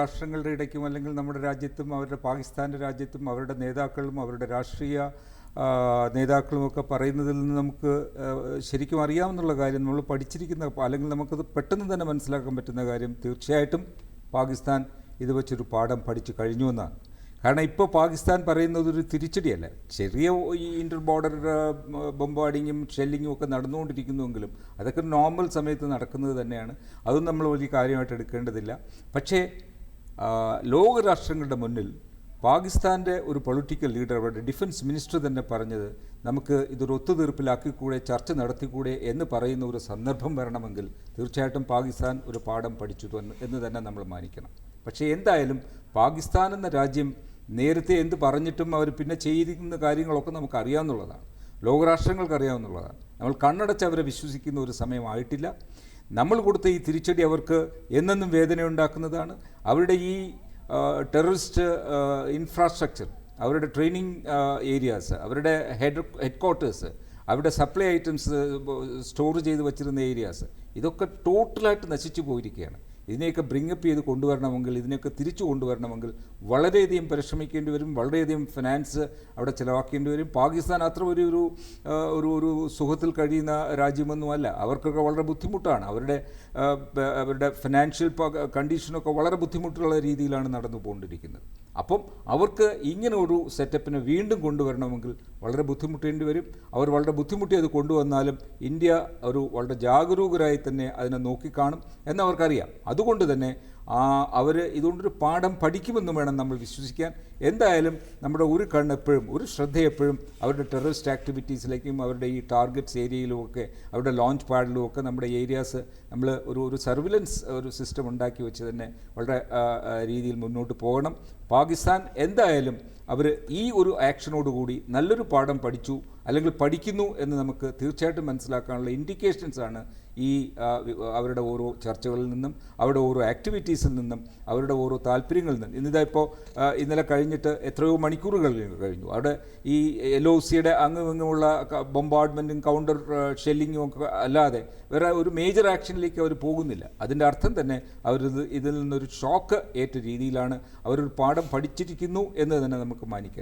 രാഷ്ട്രങ്ങളുടെ ഇടയ്ക്കും അല്ലെങ്കിൽ നമ്മുടെ രാജ്യത്തും അവരുടെ പാകിസ്ഥാന്റെ രാജ്യത്തും അവരുടെ നേതാക്കളും അവരുടെ രാഷ്ട്രീയ നേതാക്കളുമൊക്കെ പറയുന്നതിൽ നിന്ന് നമുക്ക് ശരിക്കും അറിയാമെന്നുള്ള കാര്യം നമ്മൾ പഠിച്ചിരിക്കുന്ന അല്ലെങ്കിൽ നമുക്കത് പെട്ടെന്ന് തന്നെ മനസ്സിലാക്കാൻ പറ്റുന്ന കാര്യം തീർച്ചയായിട്ടും പാകിസ്ഥാൻ ഇത് വെച്ചൊരു പാഠം പഠിച്ചു കഴിഞ്ഞു എന്നാണ്. കാരണം ഇപ്പോൾ പാകിസ്ഥാൻ പറയുന്നത് ഒരു തിരിച്ചടിയല്ല. ചെറിയ ഈ ഇന്റർ ബോർഡർ ബോംബാർഡിങ്ങും ഷെല്ലിങ്ങും ഒക്കെ നടന്നുകൊണ്ടിരിക്കുന്നുവെങ്കിലും അതൊക്കെ നോർമൽ സമയത്ത് നടക്കുന്നത് തന്നെയാണ്. അതും നമ്മൾ വലിയ കാര്യമായിട്ട് എടുക്കേണ്ടതില്ല. പക്ഷേ ലോകരാഷ്ട്രങ്ങളുടെ മുന്നിൽ പാകിസ്ഥാന്റെ ഒരു പൊളിറ്റിക്കൽ ലീഡർ അവരുടെ ഡിഫൻസ് മിനിസ്റ്റർ തന്നെ പറഞ്ഞത് നമുക്ക് ഇതൊരു ഒത്തുതീർപ്പിലാക്കിക്കൂടെ ചർച്ച നടത്തിക്കൂടെ എന്ന് പറയുന്ന ഒരു സന്ദർഭം വരണമെങ്കിൽ തീർച്ചയായിട്ടും പാകിസ്ഥാൻ ഒരു പാഠം പഠിച്ചു എന്ന് തന്നെ നമ്മൾ മാനിക്കണം. പക്ഷേ എന്തായാലും പാകിസ്ഥാൻ എന്ന രാജ്യം നേരത്തെ എന്ത് പറഞ്ഞിട്ടും അവർ പിന്നെ ചെയ്തിരിക്കുന്ന കാര്യങ്ങളൊക്കെ നമുക്ക് അറിയാവുന്നതാണ് ലോകരാഷ്ട്രങ്ങൾക്ക് അറിയാവുന്നതാണ്. നമ്മൾ കണ്ണടച്ച് അവരെ വിശ്വസിക്കുന്ന ഒരു സമയമായിട്ടില്ല നമ്മൾ കൊടുത്ത ഈ തിരിച്ചടി അവർക്ക് എന്നെന്നും വേദനയുണ്ടാക്കുന്നതാണ് അവരുടെ ഈ ടെററിസ്റ്റ് ഇൻഫ്രാസ്ട്രക്ചർ അവരുടെ ട്രെയിനിങ് ഏരിയാസ് അവരുടെ ഹെഡ് ഹെഡ് ക്വാർട്ടേഴ്സ് അവരുടെ സപ്ലൈ ഐറ്റംസ് സ്റ്റോർ ചെയ്ത് വച്ചിരുന്ന ഏരിയാസ് ഇതൊക്കെ ടോട്ടലായിട്ട് നശിച്ചു പോയിരിക്കുകയാണ്. ഇതിനെയൊക്കെ ബ്രിങ്ങപ്പ് ചെയ്ത് കൊണ്ടുവരണമെങ്കിൽ ഇതിനെയൊക്കെ തിരിച്ചു കൊണ്ടുവരണമെങ്കിൽ വളരെയധികം പരിശ്രമിക്കേണ്ടി വരും വളരെയധികം ഫിനാൻസ് അവിടെ ചിലവാക്കേണ്ടി വരും. പാകിസ്ഥാൻ അത്ര ഒരു ഒരു ഒരു ഒരു സുഖത്തിൽ കഴിയുന്ന രാജ്യമൊന്നുമല്ല. അവർക്കൊക്കെ വളരെ ബുദ്ധിമുട്ടാണ്. അവരുടെ അവരുടെ ഫിനാൻഷ്യൽ കണ്ടീഷനൊക്കെ വളരെ ബുദ്ധിമുട്ടുള്ള രീതിയിലാണ് നടന്നു പോകൊണ്ടിരിക്കുന്നത് അപ്പം അവർക്ക് ഇങ്ങനെ ഒരു സെറ്റപ്പിനെ വീണ്ടും കൊണ്ടുവരണമെങ്കിൽ വളരെ ബുദ്ധിമുട്ടേണ്ടി വരും. അവർ വളരെ ബുദ്ധിമുട്ടി അത് കൊണ്ടുവന്നാലും ഇന്ത്യ ഒരു വളരെ ജാഗരൂകരായി തന്നെ അതിനെ നോക്കിക്കാണും എന്നവർക്കറിയാം. അതുകൊണ്ട് തന്നെ അവർ ഇതുകൊണ്ടൊരു പാഠം പഠിക്കുമെന്ന് വേണം നമ്മൾ വിശ്വസിക്കാൻ. എന്തായാലും നമ്മുടെ ഒരു കണ്ണ് എപ്പോഴും ഒരു ശ്രദ്ധ എപ്പോഴും അവരുടെ ടെററിസ്റ്റ് ആക്ടിവിറ്റീസിലേക്കും അവരുടെ ഈ ടാർഗറ്റ്സ് ഏരിയയിലുമൊക്കെ അവരുടെ ലോഞ്ച് പാഡിലും ഒക്കെ നമ്മുടെ ഏരിയാസ് നമ്മൾ ഒരു ഒരു സർവിലൻസ് ഒരു സിസ്റ്റം ഉണ്ടാക്കി വെച്ച് തന്നെ വളരെ രീതിയിൽ മുന്നോട്ട് പോകണം. പാകിസ്ഥാൻ എന്തായാലും അവർ ഈ ഒരു ആക്ഷനോടുകൂടി നല്ലൊരു പാഠം പഠിച്ചു അല്ലെങ്കിൽ പഠിക്കുന്നു എന്ന് നമുക്ക് തീർച്ചയായിട്ടും മനസ്സിലാക്കാനുള്ള ഇൻഡിക്കേഷൻസാണ് ഈ അവരുടെ ഓരോ ചർച്ചകളിൽ നിന്നും അവരുടെ ഓരോ ആക്ടിവിറ്റീസിൽ നിന്നും അവരുടെ ഓരോ താല്പര്യങ്ങളിൽ നിന്നും. ഇന്നിതാ ഇപ്പോൾ ഇന്നലെ കഴിഞ്ഞിട്ട് എത്രയോ മണിക്കൂറുകൾ കഴിഞ്ഞു അവിടെ ഈ എൽ ഒ സിയുടെ അങ്ങുമിങ്ങുമുള്ള ബൊമ്പാർഡ്മെന്റും കൗണ്ടർ ഷെല്ലിങ്ങും ഒക്കെ അല്ലാതെ വേറെ ഒരു മേജർ ആക്ഷനിലേക്ക് അവർ പോകുന്നില്ല. അതിന്റെ അർത്ഥം തന്നെ അവർ ഇതിൽ നിന്നൊരു ഷോക്ക് ഏറ്റ രീതിയിലാണ് അവരൊരു പാഠം പഠിച്ചിരിക്കുന്നു എന്ന് തന്നെ നമുക്ക് മാനിക്കാൻ